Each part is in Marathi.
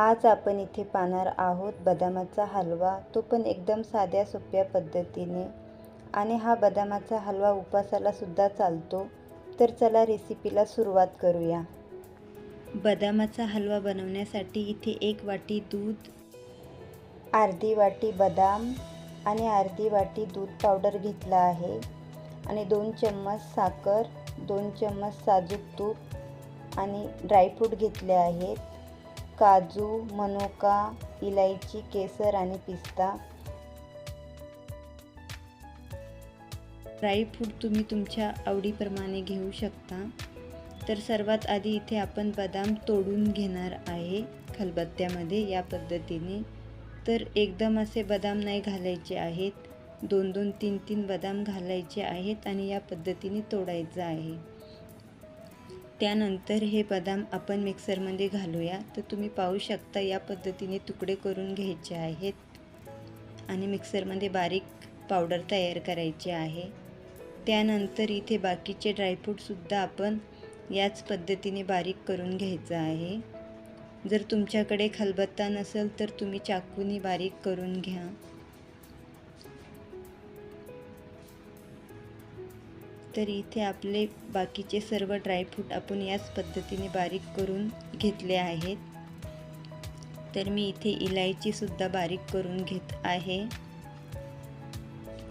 आज आपण इथे पाहणार आहोत बदामाचा हलवा. तो पण एकदम साध्या सोप्या पद्धतीने. आणि हा बदामाचा हलवा उपासाला सुद्धा चालतो. तर चला रेसिपीला सुरुवात करूया. बदामाचा हलवा बनवण्यासाठी इथे एक वाटी दूध अर्धी वाटी बदाम आणि अर्धी वाटी दूध पावडर घेतला आहे. आणि दोन चम्मच साखर दोन चम्मच साजूक तूप आणि ड्रायफ्रूट घेतले आहेत. काजू मनोका इलायची केसर आणि पिस्ता. ड्रायफ्रूट तुम्ही तुमच्या आवडीप्रमाणे घेऊ शकता. तर सर्वात आधी इथे आपण बदाम तोडून घेणार आहे खलबत्त्यामध्ये या पद्धतीने. तर एकदम असे बदाम नाही घालायचे आहेत. दोन दोन तीन तीन बदाम घालायचे आहेत आणि या पद्धतीने तोडायचं आहे. त्यानंतर हे बदाम आपण मिक्सरमध्ये घालूया. तर तुम्ही पाहू शकता या पद्धतीने तुकडे करून घ्यायचे आहेत. आणि मिक्सरमध्ये बारीक पावडर तयार करायची आहे. त्यानंतर इथे बाकीचे ड्रायफ्रूटसुद्धा आपण याच पद्धतीने बारीक करून घ्यायचं आहे. जर तुमच्याकडे खलबत्ता नसेल तर तुम्ही चाकूनी बारीक करून घ्या. तर इथे आपले बाकीचे सर्व ड्रायफ्रूट आपण याच पद्धतीने बारीक करून घेतले आहेत. तर मी इथे इलायचीसुद्धा बारीक करून घेत आहे.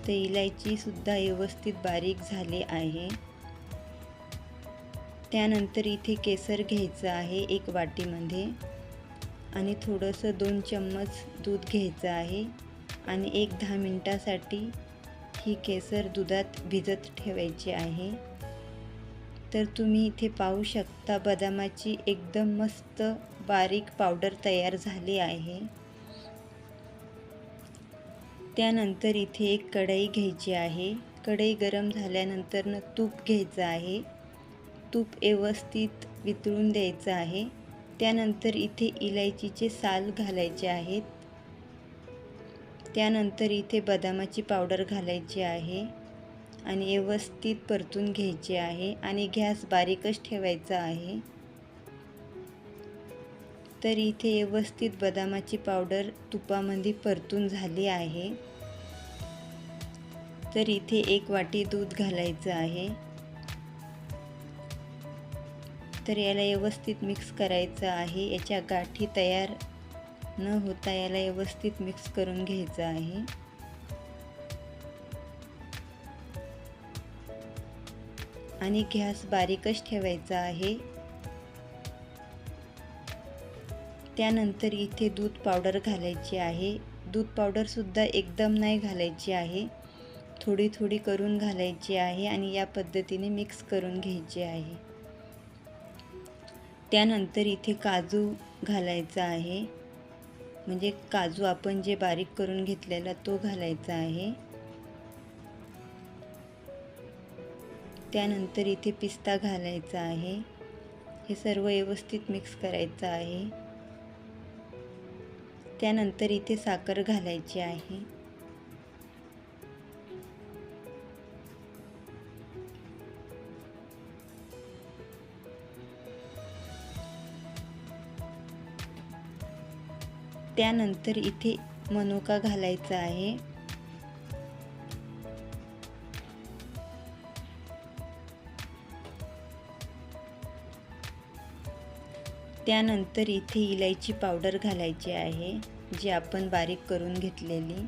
तर इलायचीसुद्धा व्यवस्थित बारीक झाले आहे. त्यानंतर इथे केसर घ्यायचं आहे एक वाटीमध्ये आणि थोडंसं दोन चम्मच दूध घ्यायचं आहे. आणि एक दहा मिनटासाठी ही केसर दुधात भिजत ठेवायची आहे. तर तुम्ही इथे पाहू शकता बदामाची एकदम मस्त बारीक पावडर तयार झाली आहे. त्यानंतर इथे एक कढई घ्यायची आहे. कढई गरम झाल्यानंतरनं तूप घ्यायचं आहे. तूप व्यवस्थित वितळून द्यायचं आहे. त्यानंतर इथे इलायचीचे साल घालायचे आहेत. त्यानंतर इथे बदामाची पावडर घालायची आहे आणि व्यवस्थित परतून घ्यायची आहे आणि गॅस बारीकच ठेवायचा आहे. तर इथे व्यवस्थित बदामाची पावडर तुपामध्ये परतून झाली आहे. तर इथे एक वाटी दूध घालायचं आहे. तर याला व्यवस्थित मिक्स करायचं आहे. याच्या गाठी तयार न होता याला व्यवस्थित मिक्स करून घ्यायचं आहे. आणि गॅस बारीकच ठेवायचा आहे. त्यानंतर इथे दूध पावडर घालायची आहे. दूध पावडरसुद्धा एकदम नाही घालायची आहे. थोडी थोडी करून घालायची आहे आणि या पद्धतीने मिक्स करून घ्यायची आहे. त्यानंतर इथे काजू घालायचा आहे. म्हणजे काजू आपण जे बारीक करून घेतलेला तो घालायचा आहे. त्यानंतर इथे पिस्ता घालायचा आहे. हे सर्व व्यवस्थित मिक्स करायचं आहे. त्यानंतर इथे साखर घालायची आहे. त्यानंतर इथे मनुका घालायचा आहे. त्यानंतर इथे इलायची पावडर घालायची आहे जी आपण बारीक करून घेतलेली.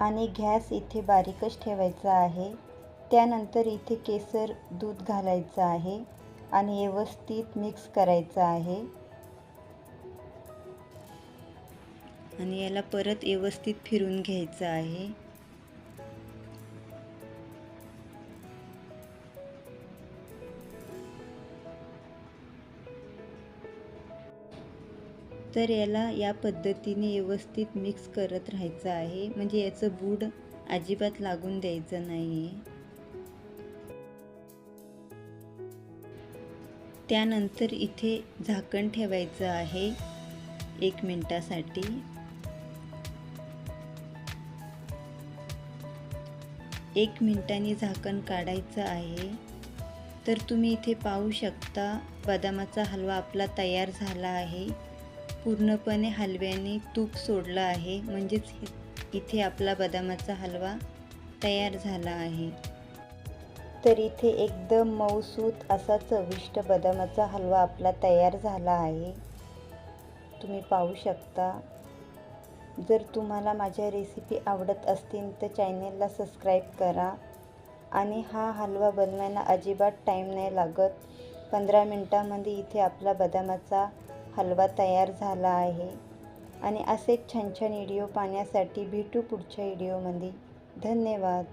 आणि गॅस इथे बारीकच ठेवायचा आहे. त्यानंतर इथे केसर दूध घालायचं आहे आणि व्यवस्थित मिक्स करायचं आहे. आणि याला परत व्यवस्थित फिरून घ्यायचं आहे. तर याला या पद्धतीने व्यवस्थित मिक्स करत राहायचं आहे. म्हणजे याचं बूड अजिबात लागून द्यायचं नाही आहे त्यानंतर इथे झाकण ठेवायचं आहे. एक मिनटासाठी. एक मिनटाने झाकण काढायचं आहे. तर तुम्ही इथे पाहू शकता बदामाचा हलवा आपला तयार झाला आहे. पूर्णपणे हलव्याने तूप सोडलं आहे. म्हणजेच इथे आपला बदामाचा हलवा तयार झाला आहे. तर इथे एकदम मऊसूत असा चविष्ट बदामाचा हलवा आपला तयार झाला आहे. तुम्ही पाहू शकता. जर तुम्हाला माझ्या रेसिपी आवडत असतील तर चॅनेलला सबस्क्राईब करा. आणि हा हलवा बनवायला अजिबात टाईम नाही लागत. पंधरा मिनटामध्ये इथे आपला बदामाचा हलवा तयार झाला आहे. आणि असेच छान छान व्हिडिओ पाहण्यासाठी भेटू पुढच्या व्हिडिओमध्ये धन्यवाद.